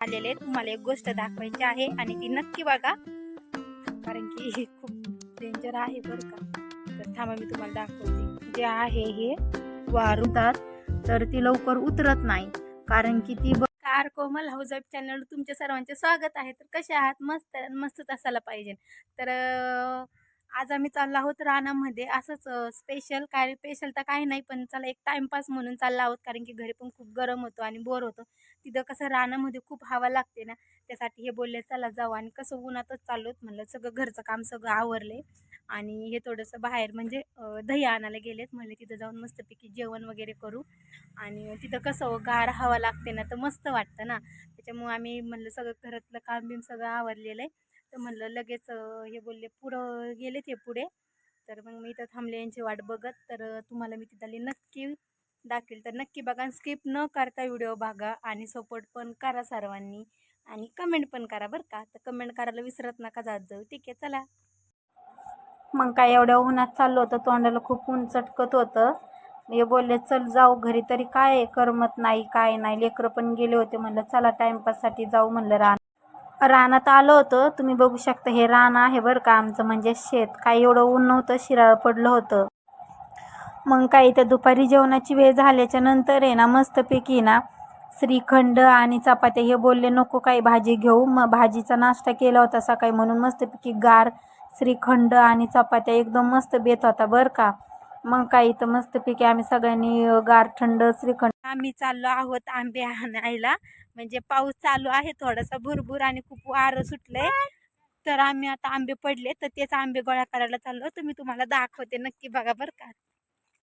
आलेले तुम्हाला एक गोष्ट दाखवायची आहे आणि ती नक्की बघा. कारण की हे खूप डेंजर आहे बरं का. तर थांबा मी तुम्हाला दाखवते. जे आहे हे वारुतात तर ती लवकर उतरत नाही. कारण की ती कार कोमल हाऊस ऑफ चॅनल तुमच्या सर्वांचे स्वागत आहे. तर कसे आहात? मस्त मस्तच असायला पाहिजे. तर आज आम्ही चाललो आहोत रानामध्ये. असंच स्पेशल काय स्पेशल तर काही नाही पण चला एक टाइमपास म्हणून चाललो आहोत. कारण की घरी पण खूप गरम होतो आणि बोर होतो. तिथं कसं रानामध्ये खूप हवा लागते ना त्यासाठी हे बोलले चला जाऊ. आणि कसं उन्हातच चाललोत म्हणलं सगळं घरचं काम सगळं आवरले. आणि हे थोडंसं बाहेर म्हणजे दही आणायला गेलेत. म्हणले तिथं जाऊन मस्तपैकी जेवण वगैरे करू. आणि तिथं कसं हो, गार हवा लागते ना तर मस्त वाटतं ना. त्याच्यामुळं आम्ही म्हणलं सगळं घरातलं काम बिम सगळं आवरलेलं आहे. तर म्हणलं लगेच हे बोलले पुढं गेलेत हे पुढे. तर मग मी इथं थांबले यांची वाट बघत. तर तुम्हाला मी तिथली नक्की दाखवेल तर नक्की बघा स्किप न करता व्हिडिओ बघा आणि सपोर्ट पण करा सर्वांनी आणि कमेंट पण करा बरं का. तर कमेंट करायला विसरत नका जात जाऊ. ठीक आहे चला. मग काय एवढ्या उन्हात चाललं होतं तोंडाला खूप ऊन चटकत होतं. हे बोलले चल जाऊ घरी. तरी काय करमत नाही काय नाही. लेकरं पण गेले होते म्हणलं चला टाईमपाससाठी जाऊ म्हणलं रान रानात आलो होतं. तुम्ही बघू शकता हे रान आहे बरं का आमचं. म्हणजे शेत. काय एवढं ऊन नव्हतं शिराळ पडलं होतं. मग काय इथं दुपारी जेवणाची वेळ झाल्याच्यानंतर आहे ना मस्तपैकी ना श्रीखंड आणि चपात्या हे बोलले नको काही भाजी घेऊ. मग भाजीचा नाश्ता केला होता सकाळी म्हणून मस्तपैकी गार श्रीखंड आणि चपात्या एकदम मस्त बेत होता बरं का. मग काय इथं मस्तपैकी आम्ही सगळ्यांनी गार थंड श्रीखंड आम्ही चाललो आहोत आंबे आणायला. म्हणजे पाऊस चालू आहे थोडासा भुरभुर आणि खूप वारं सुटलंय. तर आम्ही आता आंबे पडले तर तेच आंबे गोळा करायला चाललो. तर मी तुम्हाला दाखवते नक्की बघा बरं का.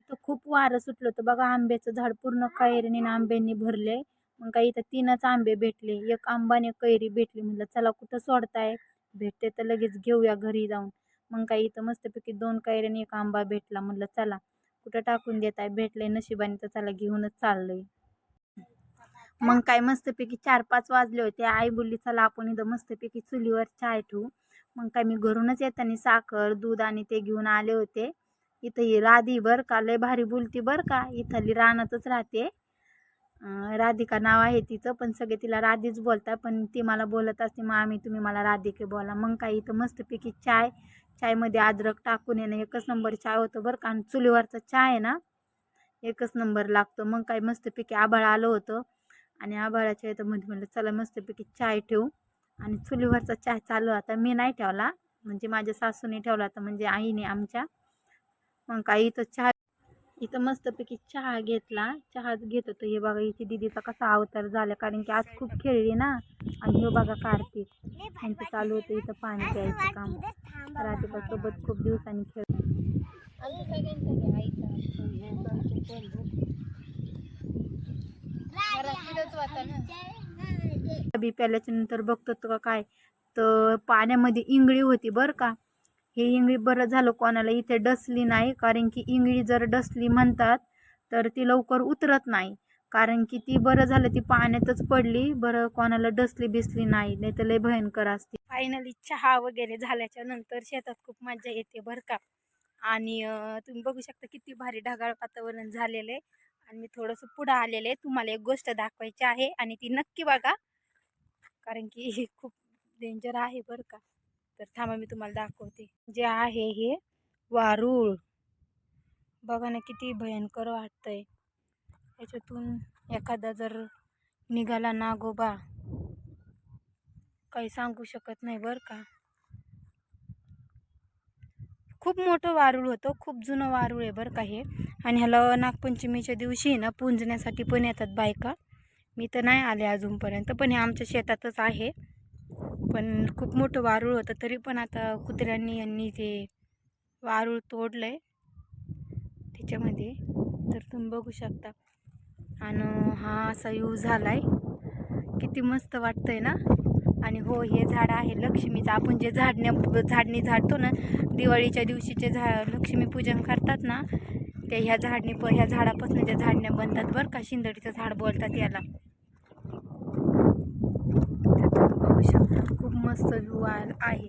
तर खूप वारं सुटलं होतं बघा आंब्याचं झाड पूर्ण कैरीने आणि आंब्यांनी भरले मग काही इथं तीनच आंबे भेटले. एक आंबाने कैरी भेटली. म्हणलं चला कुठं सोडताय? भेटते तर लगेच घेऊया घरी जाऊन. मग काही इथं मस्तपैकी दोन कैऱ्याने एक आंबा भेटला. म्हणलं चला. कुठं टाकून देताय भेटलंय नशिबाने तर चला घेऊनच चाललंय. मग काय मस्तपैकी चार पाच वाजले होते. आई बोलली चला आपण इथं मस्तपैकी चुलीवर चाय ठेवू. मग काय मी घरूनच येताना साखर दूध आणि ते घेऊन आले होते. इथं ही राधी बर का? लय भारी बोलती बर का? इथली रानातच राहते. राधिका नाव आहे तिचं पण सगळे तिला राधीच बोलतात पण ती मला बोलत असते. मग आम्ही तुम्ही मला राधिके बोला मग काय इथं मस्तपैकी चाय चायमध्ये अद्रक टाकून येणं एकच नंबर चाय होतं बरं का. आणि चुलीवरचा चाय आहे ना एकच नंबर लागतो. मग काय मस्तपैकी आभाळ आलं होतं. आणि आभाळाच्या येतं मध्ये म्हणलं चला मस्तपैकी चाय ठेवू. आणि चुलीवरचा चाय चालू आता मी नाही ठेवला. म्हणजे माझ्या सासूने ठेवला होता म्हणजे आईने आमच्या. मग काही इथं चहा इथं मस्तपैकी चहा घेतला. चहा घेत होतो. हे बघा इथे दिदीचा कसा अवतार झाला. कारण की आज खूप खेळली ना. आणि हे बघा कार्तिक. त्यांचं चालू होतं इथं पाणी प्यायचं काम. राधिकासोबत खूप दिवसांनी खेळ बी प्याल्याच्या नंतर बघतो का काय? तर पाण्यामध्ये इंगळी होती बरं का. हे इंगळी बरं झालं कोणाला इथे डसली नाही. कारण की इंगळी जर डसली म्हणतात तर ती लवकर उतरत नाही. कारण की ती बरं झालं ती पाण्यातच पडली. बरं कोणाला डसली बिसली नाही नाही तर लय भयंकर असते. फायनली चहा वगैरे झाल्याच्यानंतर शेतात खूप मजा येते बरं का. आणि तुम्ही बघू शकता किती भारी ढगाळ वातावरण झालेलं आहे. आणि मी थोडंसं पुढं आलेलं आहे. तुम्हाला एक गोष्ट दाखवायची आहे आणि ती नक्की बघा. कारण की हे खूप डेंजर आहे बरं का. तर थांबा मी तुम्हाला दाखवते. जे आहे हे वारूळ. बघा ना किती भयंकर वाटतंय. याच्यातून एखादा जर निघाला नागोबा काही सांगू शकत नाही बरं का. खूप मोठं वारूळ होतं खूप जुनं वारूळ आहे बरं का हे. आणि ह्याला नागपंचमीच्या दिवशी ना पुंजण्यासाठी पण येतात बायका. मी तर नाही आले अजूनपर्यंत पण हे आमच्या शेतातच आहे. पण खूप मोठं वारूळ होतं. तरी पण आता कुत्र्यांनी यांनी ते वारूळ तोडलं आहे त्याच्यामध्ये तर तुम्ही बघू शकता. आणि हा असा यूज झाला आहे किती मस्त वाटतं आहे ना? आणि हो हे झाड आहे लक्ष्मीचं. आपण जे झाडण्या झाडणी झाडतो ना दिवाळीच्या दिवशीचे झा लक्ष्मीपूजन करतात ना ते ह्या झाडणी प ह्या झाडापासून त्या झाडण्या बनतात बरं का शिंदडीचं झाड बोलतात याला तर तुम्ही बघू शकता खूप मस्त व्ह्यू आहे.